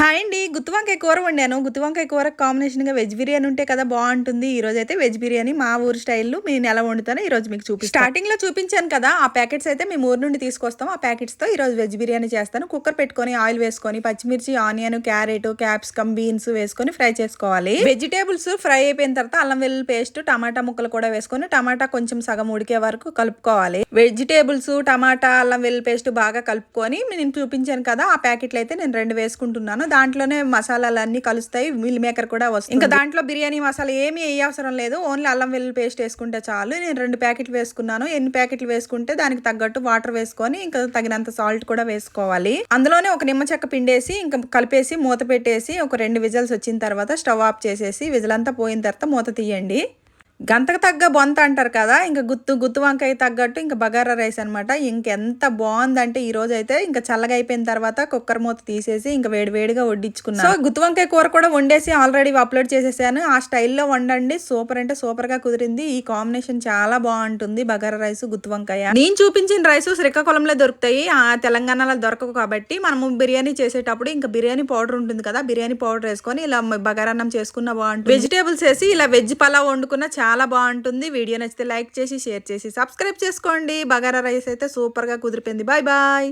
Hi అండి. గుత్తి వంకాయ కూర వండాను. గుత్తి వంకాయ కూర కాంబినేషన్గా వెజ్ బిర్యానీ ఉంటే కదా బాగుంటుంది. ఈ రోజు అయితే వెజ్ బిర్యానీ మా ఊరు స్టైల్లో నేను ఎలా వండుతానో ఈ రోజు మీకు చూపి స్టార్టింగ్లో చూపించాను కదా ఆ ప్యాకెట్స్ అయితే మేము ఊరు నుండి తీసుకొస్తాం. ఆ ప్యాకెట్స్తో ఈ రోజు వెజ్ బిర్యానీ చేస్తాను. కుక్కర్ పెట్టుకొని ఆయిల్ వేసుకొని పచ్చిమిర్చి ఆనియన్ క్యారెట్ క్యాప్సికమ్ బీన్స్ వేసుకొని ఫ్రై చేసుకోవాలి. వెజిటేబుల్స్ ఫ్రై అయిపోయిన తర్వాత అల్లం వెల్లుల్లి పేస్ట్ టమాటా ముక్కలు కూడా వేసుకొని టమాటా కొంచెం సగం ఉడికే వరకు కలుపుకోవాలి. వెజిటేబుల్స్ టమాటా అల్లం వెల్లుల్లి పేస్ట్ బాగా కలుపుకొని నేను చూపించాను కదా ఆ ప్యాకెట్లు అయితే నేను రెండు వేసుకుంటున్నాను. దాంట్లోనే మసాలాలు అన్ని కలుస్తాయి మిల్ మేకర్ కూడా వస్తుంది. ఇంకా దాంట్లో బిర్యానీ మసాలా ఏమీ వేయ అవసరం లేదు ఓన్లీ అల్లం వెల్లుల్లి పేస్ట్ వేసుకుంటే చాలు. నేను రెండు ప్యాకెట్లు వేసుకున్నాను. ఎన్ని ప్యాకెట్లు వేసుకుంటే దానికి తగ్గట్టు వాటర్ వేసుకొని ఇంకా తగినంత సాల్ట్ కూడా వేసుకోవాలి. అందులోనే ఒక నిమ్మ చెక్క పిండేసి ఇంకా కలిపేసి మూత పెట్టేసి ఒక రెండు విజల్స్ వచ్చిన తర్వాత స్టవ్ ఆఫ్ చేసేసి విజిల్ అంతా పోయిన తర్వాత మూత తీయండి. గంతకు తగ్గ బొంత అంటారు కదా ఇంకా గుత్తు గుత్తు వంకాయ తగ్గట్టు ఇంకా బగారా రైస్ అనమాట ఇంకెంత బాగుందంటే ఈ రోజు అయితే ఇంకా చల్లగా అయిపోయిన తర్వాత కుక్కర్ మూత తీసేసి ఇంకా వేడి వేడిగా వడ్డించుకున్నాను. సో గుత్తు వంకాయ కూర కూడా వండేసి ఆల్రెడీ అప్లోడ్ చేసేసాను. ఆ స్టైల్లో వండండి. సూపర్ అంటే సూపర్గా కుదిరింది. ఈ కాంబినేషన్ చాలా బాగుంటుంది బగారా రైస్ గుత్తు వంకాయ. నేను చూపించిన రైస్ శ్రీకాకుళంలో దొరుకుతాయి. ఆ తెలంగాణలో దొరకవు కాబట్టి మనము బిర్యానీ చేసేటప్పుడు ఇంకా బిర్యానీ పౌడర్ ఉంటుంది కదా బిర్యానీ పౌడర్ వేసుకొని ఇలా బగారన్నం చేసుకున్న బాగుంటుంది. వెజిటేబుల్స్ వేసి ఇలా వెజ్ పలావ్ వండుకున్న చాలా చాలా బాగుంటుంది. వీడియో నచ్చితే లైక్ చేసి షేర్ చేసి సబ్స్క్రైబ్ చేసుకోండి. బగారా రైస్ అయితే సూపర్గా కుదిరిపోయింది. Bye bye.